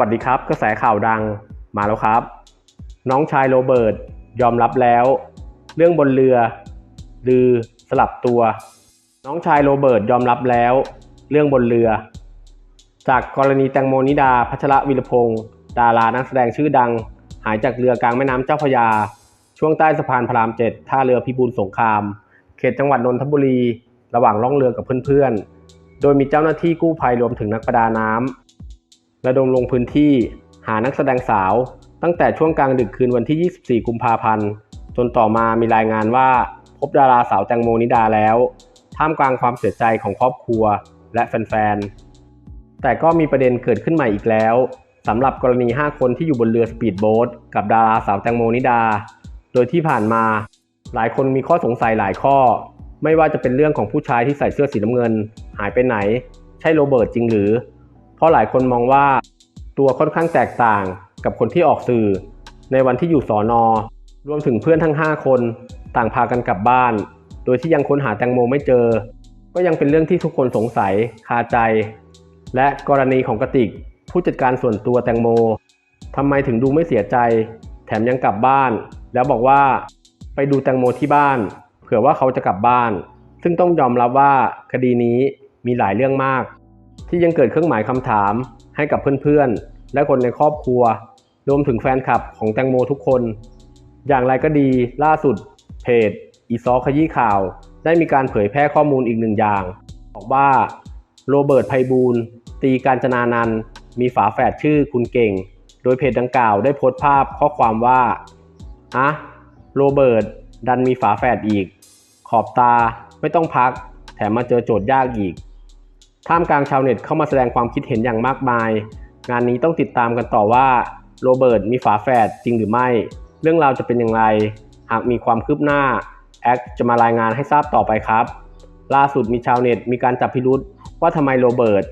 วัสดีครับกระแสข่าวดังมาแล้วครับ น้องชายโรเบิร์ตยอมรับแล้ว เรื่องบนเรือลือสลับตัว น้องชายโรเบิร์ตยอมรับแล้ว เรื่องบนเรือ จากกรณีแตงโมนิดาพัชรวิรพงศ์ดารานักแสดงชื่อดัง หายจากเรือกลางแม่น้ำเจ้าพยา ช่วงใต้สะพานพระรามเจ็ดท่าเรือพิบูลสงคราม เขตจังหวัดนนทบุรี ระหว่างล่องเรือกับเพื่อนๆ โดยมีเจ้าหน้าที่กู้ภัยรวมถึงนักประดาน้ำ ระดมลงพื้นที่หานักแสดงสาว ตั้งแต่ช่วงกลางดึกคืนวันที่ 24 กุมภาพันธ์ จนต่อมามีรายงานว่า พบดาราสาวแตงโมนิดาแล้ว ท่ามกลางความเสียใจของครอบครัวและแฟนๆ แต่ก็มีประเด็นเกิดขึ้นใหม่อีกแล้วสำหรับกรณี 5 คนที่อยู่บนเรือสปีดโบ๊ทกับดาราสาวแตงโมนิดา โดยที่ผ่านมา หลายคนมีข้อสงสัยหลายข้อ ไม่ว่าจะเป็นเรื่องของผู้ชายที่ใส่เสื้อสีน้ำเงิน หายไปไหน ใช่โรเบิร์ตจริงหรือ เพราะหลายคนมองว่าตัวค่อนข้างแตกต่างกับคนที่ออกสื่อ ในวันที่อยู่สอนอรวมถึงเพื่อนทั้ง 5 คนต่างพากันกลับบ้าน โดยที่ยังค้นหาแตงโมไม่เจอ ก็ยังเป็นเรื่องที่ทุกคนสงสัยคาใจ และกรณีของกติก ผู้จัดการส่วนตัวแตงโมทำไมถึงดูไม่เสียใจ แถมยังกลับบ้าน แล้วบอกว่าไปดูแตงโมที่บ้าน เผื่อว่าเขาจะกลับบ้าน ซึ่งต้องยอมรับว่าคดีนี้มีหลายเรื่องมาก ที่ยังเกิดเครื่องหมายคำถามให้กับเพื่อนๆ และคนในครอบครัว รวมถึงแฟนคลับของแตงโมทุกคน อย่างไรก็ดีล่าสุด เพจ อีซอขยี้ข่าว ได้มีการเผยแพร่ข้อมูลอีกหนึ่งอย่าง บอกว่าโรเบิร์ตไพบูลตีการจนานันมีฝาแฝดชื่อคุณเก่ง โดยเพจดังกล่าวได้โพสต์ภาพข้อความว่าอะโรเบิร์ตดันมีฝาแฝดอีก ขอบตาไม่ต้องพัก แถมมาเจอโจทย์ยากอีก ท่ามกลางชาวเน็ตเข้ามาแสดงความคิดเห็นอย่างมากมาย งานนี้ต้องติดตามกันต่อว่าโรเบิร์ตมีฝาแฝดจริงหรือไม่ เรื่องราวจะเป็นอย่างไร หากมีความคืบหน้าแอคจะมารายงานให้ทราบต่อไปครับ ล่าสุดมีชาวเน็ตมีการจับพิรุษว่าทำไมโรเบิร์ต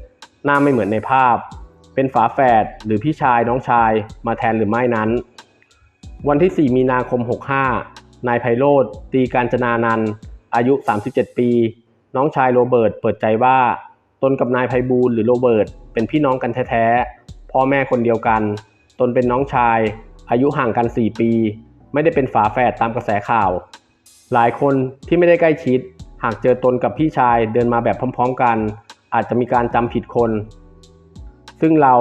หน้าไม่เหมือนในภาพ เป็นฝาแฝดหรือพี่ชายน้องชายมาแทนหรือไม่นั้น วันที่ 4 มีนาคม 65 นายไพโรธตีการจนานันอายุ 37 ปี น้องชายโรเบิร์ตเปิดใจว่า ตนกับนายไพบูลย์หรือโรเบิร์ตเป็นพี่น้องกันแท้ๆ พ่อแม่คนเดียวกัน ตนเป็นน้องชาย อายุห่างกัน 4 ปี ไม่ได้เป็นฝาแฝดตามกระแสข่าว หลายคนที่ไม่ได้ใกล้ชิด หากเจอตนกับพี่ชายเดินมาแบบพร้อมๆกัน อาจจะมีการจำผิดคน ซึ่งเรา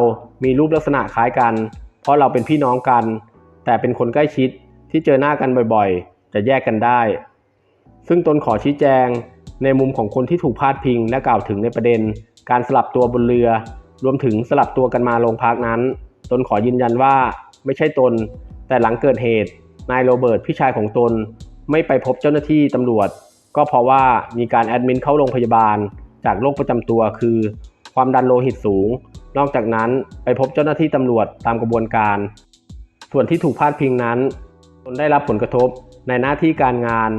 มีรูปลักษณะคล้ายกัน เพราะเราเป็นพี่น้องกัน แต่เป็นคนใกล้ชิดที่เจอหน้ากันบ่อยๆ จะแยกกันได้ ซึ่งตนขอชี้แจง ในมุมของคนที่ถูกพาดพิง และกล่าวถึงในประเด็น การสลับตัวบนเรือ รวมถึงสลับตัวกันมาโรงพักนั้น ตนขอยืนยันว่าไม่ใช่ตน แต่หลังเกิดเหตุ นายโรเบิร์ตพี่ชายของตน ไม่ไปพบเจ้าหน้าที่ตำรวจ ก็เพราะว่ามีการแอดมินเข้าโรงพยาบาล จากโรคประจำตัวคือ ความดันโลหิตสูง นอกจากนั้นไปพบเจ้าหน้าที่ตำรวจตามกระบวนการ ส่วนที่ถูกพาดพิงนั้น ตนได้รับผลกระทบในหน้าที่การงาน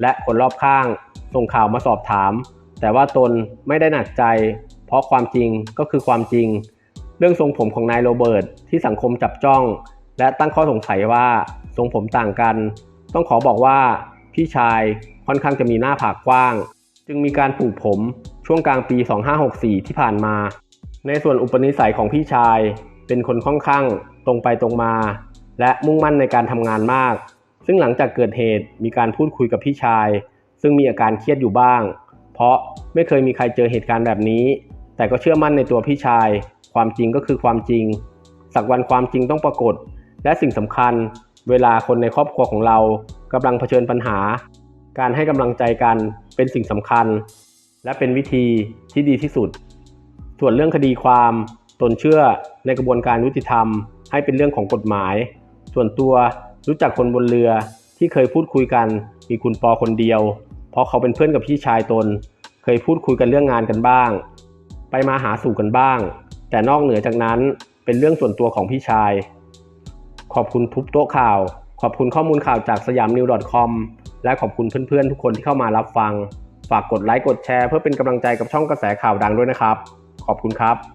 และคนรอบข้าง ส่งข่าวมาสอบถาม แต่ว่าตนไม่ได้หนักใจ เพราะความจริงก็คือความจริง เรื่องทรงผมของนายโรเบิร์ตที่สังคมจับจ้อง และตั้งข้อสงสัยว่าทรงผมต่างกัน ต้องขอบอกว่าพี่ชายค่อนข้างจะมีหน้าผากกว้าง จึงมีการปลูกผมช่วงกลางปี 2564 ที่ผ่านมา ในส่วนอุปนิสัยของพี่ชาย เป็นคนค่อนข้างตรงไปตรงมา และมุ่งมั่นในการทำงานมาก ซึ่งหลังจากเกิดเหตุมีการพูดคุยกับพี่ชาย ซึ่งมีอาการเครียดอยู่บ้าง เพราะไม่เคยมีใครเจอเหตุการณ์แบบนี้ แต่ก็เชื่อมั่นในตัวพี่ชาย ความจริงก็คือความจริง สักวันความจริงต้องปรากฏ และสิ่งสำคัญ เวลาคนในครอบครัวของเรากำลังเผชิญปัญหา การให้กำลังใจกันเป็นสิ่งสำคัญ และเป็นวิธีที่ดีที่สุด ส่วนเรื่องคดีความตนเชื่อในกระบวนการยุติธรรม ให้เป็นเรื่องของกฎหมาย ส่วนตัวรู้จักคนบนเรือ ที่เคยพูดคุยกัน มีคุณปอคนเดียว เพราะเขาเป็นเพื่อนกับพี่ชายตน เคยพูดคุยกันเรื่องงานกันบ้าง ไปมาหาสู่กันบ้าง แต่นอกเหนือจากนั้นเป็นเรื่องส่วนตัวของพี่ชาย ขอบคุณทุบโต๊ะข่าว ขอบคุณข้อมูลข่าวจากสยามนิว .com และขอบคุณเพื่อนๆ ทุกคนที่เข้ามารับฟัง ฝากกดไลค์กดแชร์เพื่อเป็นกำลังใจกับช่องกระแสข่าวดังด้วยนะครับ ขอบคุณครับ